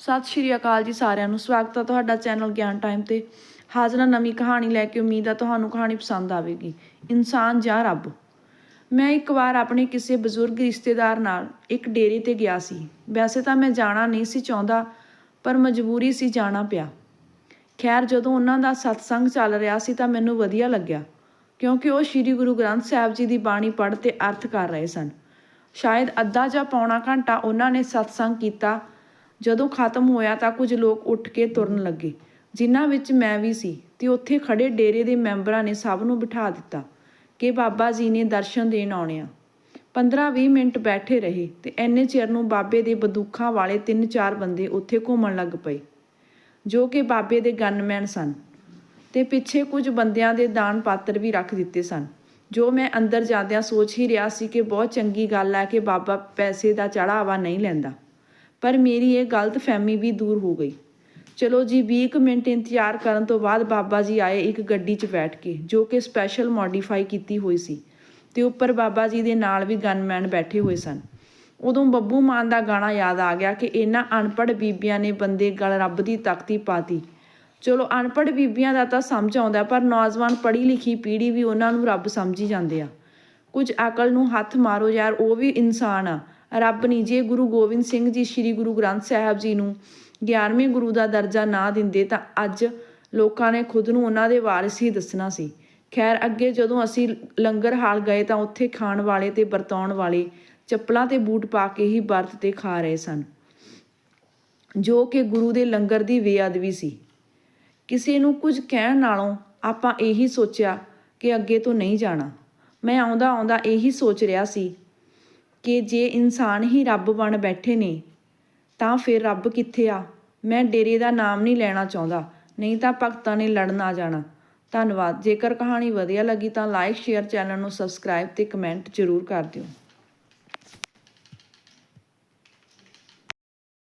ਸਤਿ ਸ਼੍ਰੀ ਅਕਾਲ ਜੀ ਸਾਰਿਆਂ ਨੂੰ। ਸਵਾਗਤ ਹੈ ਤੁਹਾਡਾ ਚੈਨਲ ਗਿਆਨ ਟਾਈਮ ਤੇ। ਹਾਜ਼ਰ ਨਵੀਂ ਕਹਾਣੀ ਲੈ ਕੇ ਉਮੀਦ ਹੈ ਤੁਹਾਨੂੰ ਕਹਾਣੀ ਪਸੰਦ ਆਵੇਗੀ। ਇਨਸਾਨ ਜਾਂ ਰੱਬ। ਮੈਂ ਇੱਕ ਵਾਰ ਆਪਣੇ ਕਿਸੇ ਬਜ਼ੁਰਗ ਰਿਸ਼ਤੇਦਾਰ ਨਾਲ ਇੱਕ ਡੇਰੇ ਤੇ ਗਿਆ ਸੀ। ਵੈਸੇ ਤਾਂ ਮੈਂ ਜਾਣਾ ਨਹੀਂ ਸੀ ਚਾਹੁੰਦਾ, ਪਰ ਮਜਬੂਰੀ ਸੀ ਜਾਣਾ ਪਿਆ। ਖੈਰ, ਜਦੋਂ ਉਹਨਾਂ ਦਾ ਸਤਸੰਗ ਚੱਲ ਰਿਹਾ ਸੀ ਤਾਂ ਮੈਨੂੰ ਵਧੀਆ ਲੱਗਿਆ, ਕਿਉਂਕਿ ਉਹ ਸ੍ਰੀ ਗੁਰੂ ਗ੍ਰੰਥ ਸਾਹਿਬ ਜੀ ਦੀ ਬਾਣੀ ਪੜ੍ਹ ਤੇ ਅਰਥ ਕਰ ਰਹੇ ਸਨ। ਸ਼ਾਇਦ ਅੱਧਾ ਜਾਂ ਪੌਣਾ ਘੰਟਾ ਉਹਨਾਂ ਨੇ ਸਤਸੰਗ ਕੀਤਾ ਜਦੋਂ ਖਤਮ ਹੋਇਆ ਤਾਂ ਕੁਝ ਲੋਕ ਉੱਠ ਕੇ ਤੁਰਨ ਲੱਗੇ। ਜਿਨ੍ਹਾਂ ਵਿੱਚ ਮੈਂ ਵੀ ਸੀ ਤੇ ਉੱਥੇ ਖੜੇ ਡੇਰੇ ਦੇ ਮੈਂਬਰਾਂ ਨੇ ਸਭ ਨੂੰ ਬਿਠਾ ਦਿੱਤਾ ਕਿ ਬਾਬਾ ਜੀ ਨੇ ਦਰਸ਼ਨ ਦੇਣ ਆਉਣੇ ਆ। 15-20 ਮਿੰਟ ਬੈਠੇ ਰਹੇ ਤੇ ਐਨੇ ਚਿਰ ਨੂੰ ਬਾਬੇ ਦੇ ਬੰਦੂਖਾਂ ਵਾਲੇ ਤਿੰਨ ਚਾਰ ਬੰਦੇ ਉੱਥੇ ਘੁੰਮਣ ਲੱਗ ਪਏ, ਜੋ ਕਿ ਬਾਬੇ ਦੇ ਗਨਮੈਨ ਸਨ ਤੇ ਪਿੱਛੇ ਕੁਝ ਬੰਦਿਆਂ ਦੇ ਦਾਨ ਪਾਤਰ ਵੀ ਰੱਖ ਦਿੱਤੇ ਸਨ। ਜੋ ਮੈਂ ਅੰਦਰ ਜਾਂਦਿਆਂ ਸੋਚ ਹੀ ਰਿਹਾ ਸੀ ਕਿ ਬਹੁਤ ਚੰਗੀ ਗੱਲ ਹੈ ਕਿ ਬਾਬਾ ਪੈਸੇ ਦਾ ਚੜਾਵਾ ਨਹੀਂ ਲੈਂਦਾ। ਪਰ ਮੇਰੀ ਇਹ ਗਲਤ ਫਹਿਮੀ ਵੀ ਦੂਰ ਹੋ ਗਈ। ਚਲੋ ਜੀ 20 ਕੁ ਮਿੰਟ ਇੰਤਜ਼ਾਰ ਕਰਨ ਤੋਂ ਬਾਅਦ ਬਾਬਾ ਜੀ ਆਏ ਇੱਕ ਗੱਡੀ 'ਚ ਬੈਠ ਕੇ, ਜੋ ਕਿ ਸਪੈਸ਼ਲ ਮੋਡੀਫਾਈ ਕੀਤੀ ਹੋਈ ਸੀ। ਤੇ ਉੱਪਰ ਬਾਬਾ ਜੀ ਦੇ ਨਾਲ ਵੀ ਗਨਮੈਨ ਬੈਠੇ ਹੋਏ ਸਨ। ਉਦੋਂ ਬੱਬੂ ਮਾਨ ਦਾ ਗਾਣਾ ਯਾਦ ਆ ਗਿਆ ਕਿ ਇਹਨਾਂ ਅਨਪੜ੍ਹ ਬੀਬੀਆਂ ਨੇ ਬੰਦੇ ਗਲ ਰੱਬ ਦੀ ਤਖਤੀ ਪਾਤੀ। ਚਲੋ, ਅਨਪੜ੍ਹ ਬੀਬੀਆਂ ਦਾ ਤਾਂ ਸਮਝ ਆਉਂਦਾ, ਪਰ ਨੌਜਵਾਨ ਪੜ੍ਹੀ ਲਿਖੀ ਪੀੜ੍ਹੀ ਵੀ ਉਹਨਾਂ ਨੂੰ ਰੱਬ ਸਮਝੀ ਜਾਂਦੇ ਆ। ਕੁਝ ਅਕਲ ਨੂੰ ਹੱਥ ਮਾਰੋ ਯਾਰ, ਉਹ ਵੀ ਇਨਸਾਨ ਆ। ਰੱਬ ਨਹੀਂ ਜੇ ਗੁਰੂ ਗੋਬਿੰਦ ਸਿੰਘ ਜੀ ਸ੍ਰੀ ਗੁਰੂ ਗ੍ਰੰਥ ਸਾਹਿਬ ਜੀ ਨੂੰ 11ਵੇਂ ਗੁਰੂ ਦਾ ਦਰਜਾ ਨਾ ਦਿੰਦੇ ਤਾਂ ਅੱਜ ਲੋਕਾਂ ਨੇ ਖੁਦ ਨੂੰ ਉਹਨਾਂ ਦੇ ਵਾਰਿਸ ਹੀ ਦੱਸਣਾ ਸੀ। ਖੈਰ, ਅੱਗੇ ਜਦੋਂ ਅਸੀਂ ਲੰਗਰ ਹਾਲ ਗਏ ਤਾਂ ਉੱਥੇ ਖਾਣ ਵਾਲੇ ਤੇ ਵਰਤਾਉਣ ਵਾਲੇ ਚੱਪਲਾਂ ਤੇ ਬੂਟ ਪਾ ਕੇ ਹੀ ਵਰਤ ਤੇ ਖਾ ਰਹੇ ਸਨ। ਜੋ ਕਿ ਗੁਰੂ ਦੇ ਲੰਗਰ ਦੀ ਬੇਅਦਬੀ ਸੀ। ਕਿਸੇ ਨੂੰ ਕੁਝ ਕਹਿਣ ਨਾਲੋਂ ਆਪਾਂ ਇਹੀ ਸੋਚਿਆ ਕਿ ਅੱਗੇ ਤੋਂ ਨਹੀਂ ਜਾਣਾ। ਮੈਂ ਆਉਂਦਾ ਆਉਂਦਾ ਇਹੀ ਸੋਚ ਰਿਹਾ ਸੀ ਕਿ ਜੇ ਇਨਸਾਨ ਹੀ ਰੱਬ ਬਣ ਬੈਠੇ ਨੇ, ਤਾਂ ਫਿਰ ਰੱਬ ਕਿੱਥੇ ਆ? ਮੈਂ ਡੇਰੇ ਦਾ ਨਾਮ ਨਹੀਂ ਲੈਣਾ ਚਾਹੁੰਦਾ, ਨਹੀਂ ਤਾਂ ਭਗਤਾਂ ਨੇ ਲੜਨ ਆ ਜਾਣਾ। ਧੰਨਵਾਦ। ਜੇਕਰ ਕਹਾਣੀ ਵਧੀਆ ਲੱਗੀ ਤਾਂ ਲਾਈਕ ਸ਼ੇਅਰ ਚੈਨਲ ਨੂੰ ਸਬਸਕ੍ਰਾਈਬ ਤੇ ਕਮੈਂਟ ਜ਼ਰੂਰ ਕਰ ਦਿਓ।